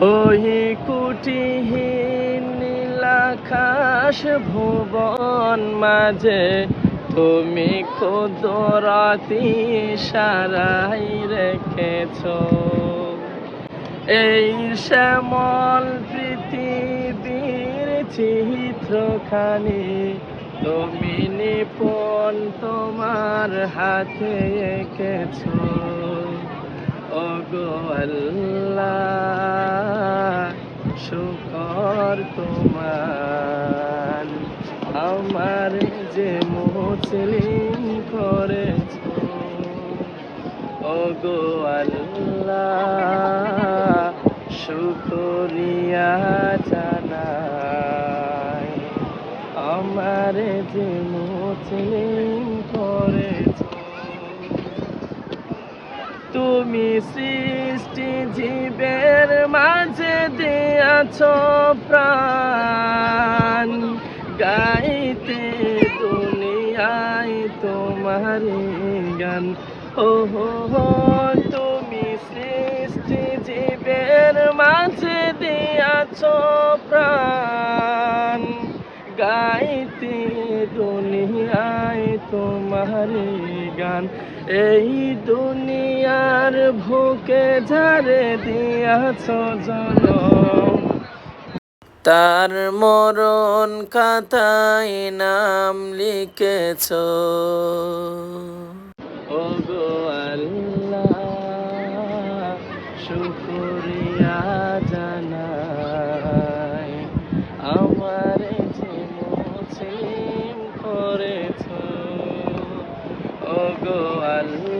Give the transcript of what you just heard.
ওই কুটিহীন নীলাকাশ ভুবন মাঝে, তুমি ক্ষুদরাতি সারাই রেখেছ। এই শ্যামল পৃথিবীর চিত্রখানি তুমি নিপুণ তোমার হাতে এঁকেছ। আল্লাহ। শুকর তোমার। আমার যে মুসলিম করেছ, ওগো আল্লাহ, শুকরিয়া জানাই। আমার যে মুসলিম করেছ, তুমি সৃষ্টি জীবের মাঝে দিয়াছ প্রাণ, গাইতে দুনিয়ায় তোমার গান। ও তুমি সৃষ্টি জীবের মাঝে দিয়াছ প্রাণ, গাইতে দুনিয়ায় তোমার গান। এই দুনিয়ার ভুকে ঝাড়ে দিয়াছ জনম তার মরণ খাতায় নাম লিখেছ। ও গো আল্লাহ, শুকরিয়া জানাই। আমার যে মুসলিম করেছ ও গো আল্লাহ।